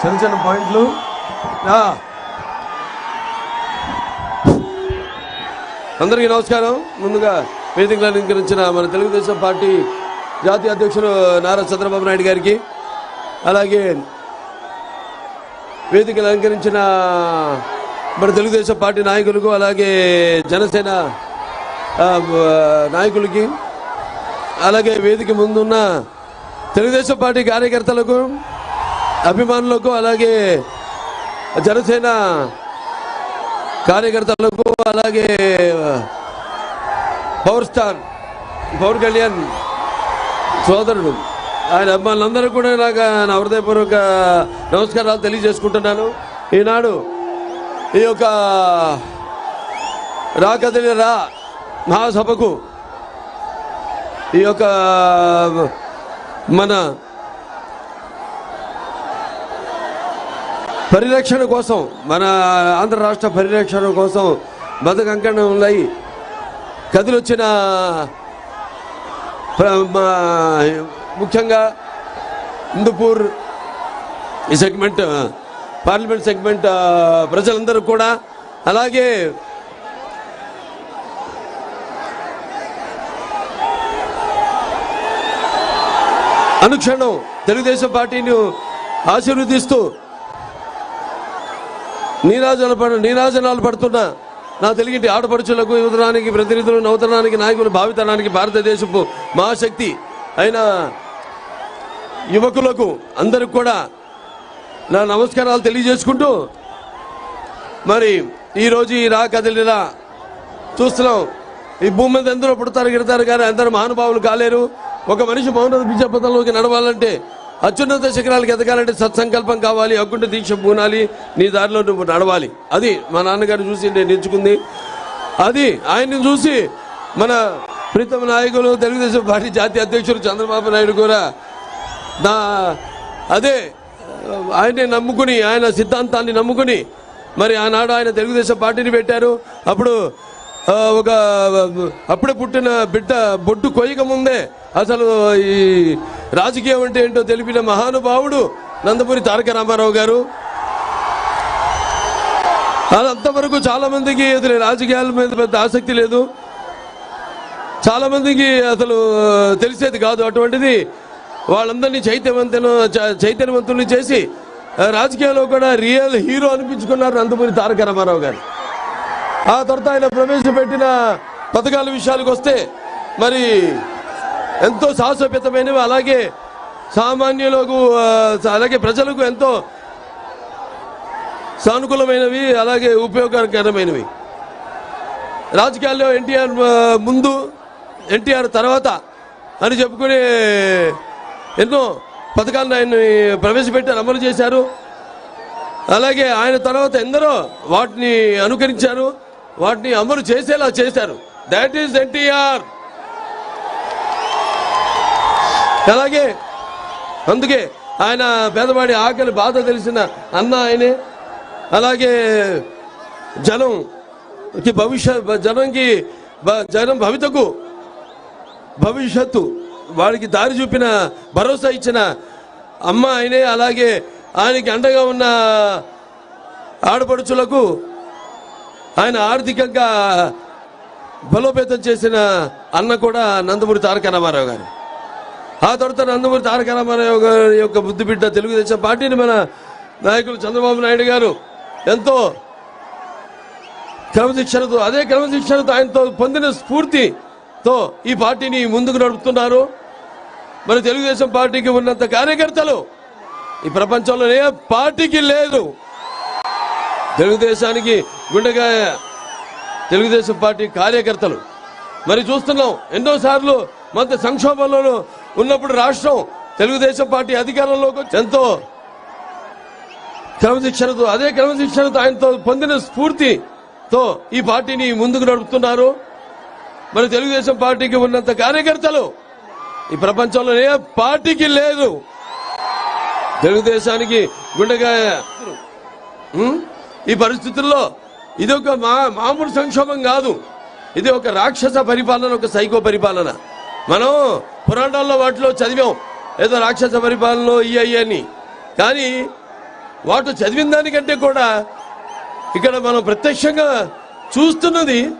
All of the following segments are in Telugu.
చిన్న చిన్న పాయింట్లు. అందరికీ నమస్కారం. ముందుగా వేదికలు అలంకరించిన మన తెలుగుదేశం పార్టీ జాతీయ అధ్యక్షులు నారా చంద్రబాబు నాయుడు గారికి అలాగే వేదికలు అలంకరించిన మన తెలుగుదేశం పార్టీ నాయకులకు అలాగే జనసేన నాయకులకి అలాగే వేదిక ముందున్న తెలుగుదేశం పార్టీ కార్యకర్తలకు అభిమానులకు అలాగే జనసేన కార్యకర్తలకు అలాగే పవర్ స్టార్ పవన్ కళ్యాణ్ సోదరుడు ఆయన అభిమానులందరూ కూడా నాకు నా హృదయపూర్వక నమస్కారాలు తెలియజేసుకుంటున్నాను. ఈనాడు ఈ యొక్క రాకదిలి రా మహాసభకు ఈ యొక్క మన పరిరక్షణ కోసం మన ఆంధ్ర రాష్ట్ర పరిరక్షణ కోసం బతకంకణం ఉన్నాయి కదిలొచ్చిన ముఖ్యంగా ఇందుపూర్ ఈ సెగ్మెంట్ పార్లమెంట్ సెగ్మెంట్ ప్రజలందరూ కూడా అలాగే అనుక్షణం తెలుగుదేశం పార్టీని ఆశీర్వదిస్తూ నీరాజనాలు పడు నీరాజనాలు పడుతున్న నా తెలుగింటి ఆడపడుచులకు యువతరానికి ప్రతినిధులు నవతనానికి నాయకులు భావితరానికి భారతదేశపు మహాశక్తి అయిన యువకులకు అందరికి కూడా నా నమస్కారాలు తెలియజేసుకుంటూ మరి ఈరోజు ఈ రా కదిలిలా చూస్తున్నాం. ఈ భూమి మీద ఎందరో పుడతారు గిడతారు కానీ అందరూ మహానుభావులు కాలేరు. ఒక మనిషి మౌనత విద్యాపథంలోకి నడవాలంటే అత్యున్నత శిఖరాలకు ఎదగాలంటే సత్సంకల్పం కావాలి అగ్గుంట దీక్ష పూనాలి నీ దారిలో నువ్వు నడవాలి. అది మా నాన్నగారు చూసి నేను ఎంచుకుంది అది ఆయన్ని చూసి మన ప్రీతమ నాయకులు తెలుగుదేశం పార్టీ జాతీయ అధ్యక్షుడు చంద్రబాబు నాయుడు కూడా నా అదే ఆయన్ని నమ్ముకుని ఆయన సిద్ధాంతాన్ని నమ్ముకుని మరి ఆనాడు ఆయన తెలుగుదేశం పార్టీని పెట్టారు. అప్పుడు ఒక అప్పుడే పుట్టిన బిడ్డ బొడ్డు కొయ్యక ముందే అసలు ఈ రాజకీయం అంటే ఏంటో తెలిపిన మహానుభావుడు నందమూరి తారక రామారావు గారు. అంతవరకు చాలా మందికి అసలు రాజకీయాల మీద పెద్ద ఆసక్తి లేదు. చాలా మందికి అసలు తెలిసేది కాదు అటువంటిది. వాళ్ళందరినీ చైతన్యవంతులు చైతన్యవంతుల్ని చేసి రాజకీయాల్లో కూడా రియల్ హీరో అనిపించుకున్నారు నందమూరి తారక రామారావు గారు. ఆ తర్వాత ఆయన ప్రవేశపెట్టిన పథకాల విషయాలకు వస్తే మరి ఎంతో సాహసోపేతమైనవి అలాగే సామాన్యులకు అలాగే ప్రజలకు ఎంతో సానుకూలమైనవి అలాగే ఉపయోగకరమైనవి. రాజకీయాల్లో ఎన్టీఆర్ ముందు ఎన్టీఆర్ తర్వాత అని చెప్పుకుని ఎన్నో పథకాలను ఆయన ప్రవేశపెట్టారు అమలు చేశారు. అలాగే ఆయన తర్వాత ఎందరో వాటిని అనుకరించారు వాటిని అమలు చేసేలా చేశారు. దాట్ ఈస్ ఎన్టీఆర్ అలాగే అందుకే ఆయన పేదవాడి ఆకలి బాధ తెలిసిన అన్న ఆయనే. అలాగే జనంకి భవిష్యత్ జనంకి బ- జనం భవితకు భవిష్యత్తు వాడికి దారి చూపిన భరోసా ఇచ్చిన అమ్మ ఆయనే. అలాగే ఆయనకి అండగా ఉన్న ఆడపడుచులకు ఆయన ఆర్థికంగా బలోపేతం చేసిన అన్న కూడా నందమూరి తారక రామారావు గారు. ఆ తర్వాత నందమూరి తారక రామారావు గారి యొక్క బుద్ధి బిడ్డ తెలుగుదేశం పార్టీని మన నాయకులు చంద్రబాబు నాయుడు గారు ఎంతో క్రమశిక్షణతో అదే క్రమశిక్షణతో ఆయనతో పొందిన స్ఫూర్తితో ఈ పార్టీని ముందుకు నడుపుతున్నారు. మన తెలుగుదేశం పార్టీకి ఉన్నంత కార్యకర్తలు ఈ ప్రపంచంలో ఏ పార్టీకి లేదు. తెలుగుదేశానికి గుండెకాయ తెలుగుదేశం పార్టీ కార్యకర్తలు. మరి చూస్తున్నాం ఎన్నోసార్లు మధ్య సంక్షోభంలోనూ ఉన్నప్పుడు రాష్ట్రం తెలుగుదేశం పార్టీ అధికారంలోకి వచ్చి ఎంతో క్రమశిక్షణతో అదే క్రమశిక్షణతో ఆయనతో పొందిన స్ఫూర్తితో ఈ పార్టీని ముందుకు నడుపుతున్నారు. మరి తెలుగుదేశం పార్టీకి ఉన్నంత కార్యకర్తలు ఈ ప్రపంచంలో ఏ పార్టీకి లేదు. తెలుగుదేశానికి గుండెకాయ. ఈ పరిస్థితుల్లో ఇది ఒక మా మామూలు సంక్షోభం కాదు. ఇది ఒక రాక్షస పరిపాలన ఒక సైకో పరిపాలన. మనం పురాణాల్లో వాటిలో చదివాం. ఏదో రాక్షస పరిపాలనలో ఈ అని. కానీ వాటి చదివిన దానికంటే కూడా ఇక్కడ మనం ప్రత్యక్షంగా చూస్తున్నది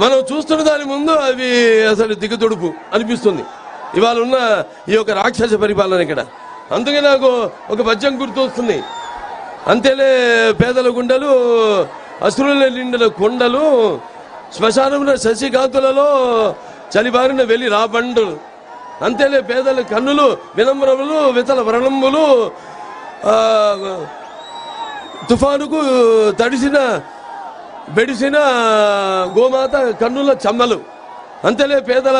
మనం చూస్తున్న దాని ముందు అవి అసలు దిగుతుడుపు అనిపిస్తుంది. ఇవాళ ఉన్న ఈ యొక్క రాక్షస పరిపాలన ఇక్కడ. అందుకే నాకు ఒక పద్యం గుర్తొస్తుంది. అంతేలే పేదల గుండెలు అసురుల నిండిన కొండలు శ్మశానమున శశికాంతులలో చలిబారిన వెళ్ళి రాబండు అంతేలే పేదల కన్నులు వినమ్రములు వితల వ్రణములు తుఫానుకు తడిసిన బెడిసిన గోమాత కన్నుల చమ్మలు. అంతేలే పేదల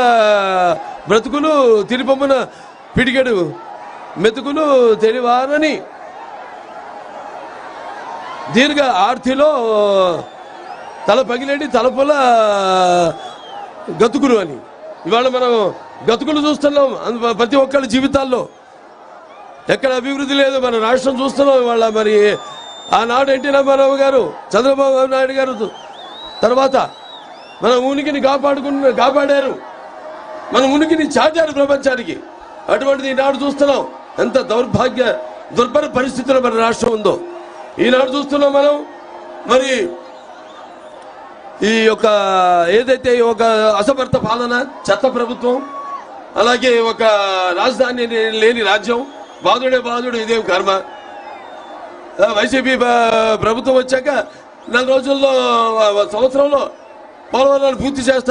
బ్రతుకులు తిరిపమ్మన పిడిగడు మెతుకులు తెలివారని దీర్ఘ ఆర్తిలో తల పగిలేటి తలపుల గతుకులు అని. ఇవాళ మనం గతుకులు చూస్తున్నాం ప్రతి ఒక్కళ్ళ జీవితాల్లో. ఎక్కడ అభివృద్ధి లేదు మన రాష్ట్రం చూస్తున్నాం ఇవాళ మరి. ఆనాడు ఎన్టీ రామారావు గారు చంద్రబాబు నాయుడు గారు తర్వాత మన ఉనికిని కాపాడుకున్న కాపాడారు. మన ఉనికిని చాటారు ప్రపంచానికి. అటువంటిది ఈనాడు చూస్తున్నాం. ఎంత దౌర్భాగ్య దుర్భర పరిస్థితుల్లో మన రాష్ట్రం ఉందో. ఈనాడు చూస్తున్నాం మనం. మరి ఈ యొక్క ఏదైతే ఈ ఒక అసమర్థ పాలన చెత్త ప్రభుత్వం అలాగే ఒక రాజధాని లేని రాజ్యం బాధుడే బాధుడు ఇదేం కర్మ. వైసీపీ ప్రభుత్వం వచ్చాక నెల రోజుల్లో సంవత్సరంలో పోలవరాలు పూర్తి చేస్తారు